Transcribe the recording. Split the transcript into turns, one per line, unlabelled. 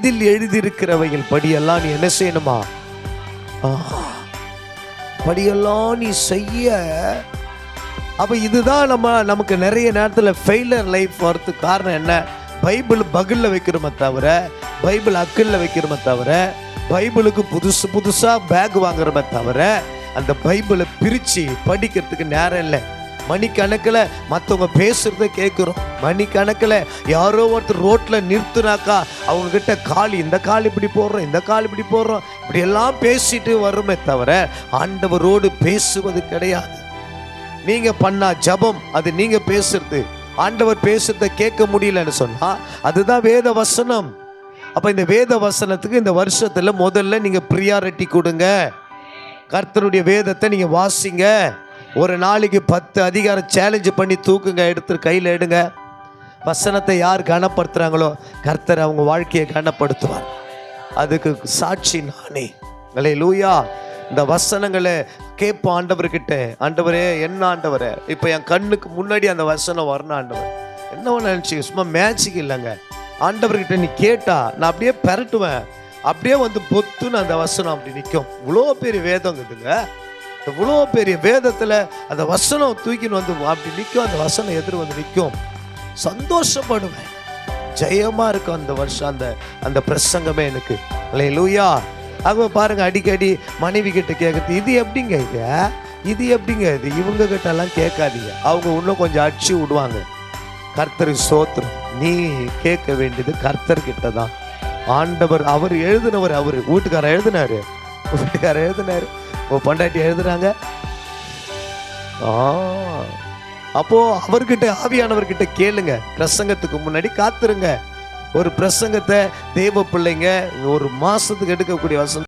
இதில் எழுதியிருக்கிறவைகள் படியெல்லாம் நீ என்ன செய்யணுமா? படியெல்லாம் நீ செய்ய. அப்ப இதுதான் நம்ம நமக்கு நிறைய நேரத்தில் ஃபெயிலர் லைஃப் வரதுக்கு காரணம் என்ன? பைபிள் பகில்ல வைக்கிறோமே தவிர பைபிள் அக்கில்ல வைக்கிறோமே தவிர பைபிளுக்கு புதுசு புதுசாக பேக் வாங்குறோமே தவிர அந்த பைபிளை பிரித்து படிக்கிறதுக்கு நேரம் இல்லை. மணிக்கணக்கில் மற்றவங்க பேசுகிறத கேட்குறோம். மணிக்கணக்கில் யாரோ ஒருத்தர் ரோட்டில் நிறுத்துனாக்கா அவங்கக்கிட்ட கால் இந்த கால் இப்படி போடுறோம் இந்த கால் இப்படி போடுறோம். இப்படி எல்லாம் பேசிட்டு வருமே தவிர ஆண்டவரோடு பேசுவது கிடையாது. நீங்கள் பண்ணா ஜெபம் அது நீங்கள் பேசுறது. ஆண்டவர் பேசுறத கேட்க முடியலன்னு சொன்னால் அதுதான் வேத வசனம். அப்போ இந்த வேத வசனத்துக்கு இந்த வருஷத்தில் முதல்ல நீங்கள் ப்ரியாரிட்டி கொடுங்க. கர்த்தருடைய வேதத்தை நீங்கள் வாசிங்க. ஒரு நாளைக்கு பத்து அதிகாரம் சேலஞ்ச் பண்ணி தூக்குங்க எடுத்து கையில் எடுங்க. வசனத்தை யார் கனப்படுத்துறாங்களோ கர்த்தர் அவங்க வாழ்க்கையை கனப்படுத்துவார். அதுக்கு சாட்சி நானே. அலே லூயா இந்த வசனங்களை கேட்போம் ஆண்டவர்கிட்ட ஆண்டவரே என்ன ஆண்டவரே. இப்போ என் கண்ணுக்கு முன்னாடி அந்த வசனம் வரணும் ஆண்டவர். என்ன நினச்சி சும்மா மேட்சிக் இல்லைங்க. ஆண்டவர்கிட்ட நீ கேட்டா நான் அப்படியே பெரட்டுவேன். அப்படியே வந்து பொத்துன்னு அந்த வசனம் அப்படி நிற்கும் இவ்வளோ பெரிய வேதம் இருக்குதுங்க. இவ்வளோ பெரிய வேதத்தில் அந்த வசனம் தூக்கின்னு வந்து அப்படி நிற்கும் அந்த வசனம் எதிர் வந்து நிற்கும் சந்தோஷப்படுவேன். ஜெயமாக இருக்கும் அந்த வருஷம் அந்த அந்த பிரசங்கமே எனக்கு. இல்லை லூயா அவங்க பாருங்க அடிக்கடி மனைவி கிட்ட கேட்குறது இது எப்படிங்க இது? இது எப்படிங்க இது? இவங்க கிட்டலாம் எல்லாம் கேட்காதீங்க. அவங்க இன்னும் கொஞ்சம் அடிச்சு விடுவாங்க. கர்த்தர் சோத்திரம் நீ கேட்க வேண்டியது கர்த்தர்கிட்ட தான். ஆண்டவர் அவர் எழுதினவர் அவர். வீட்டுக்காரர் எழுதினாரு. வீட்டுக்காரர் எழுதினாரு. உன் பொண்டாட்டி எழுதுறாங்க? அப்போ அவர்கிட்ட ஆவியானவர்கிட்ட கேளுங்க. பிரசங்கத்துக்கு முன்னாடி காத்துருங்க. ஒரு பிரசங்கத்தை தேவ பிள்ளைங்க ஒரு மாசத்துக்கு எடுக்கக்கூடிய வசனம்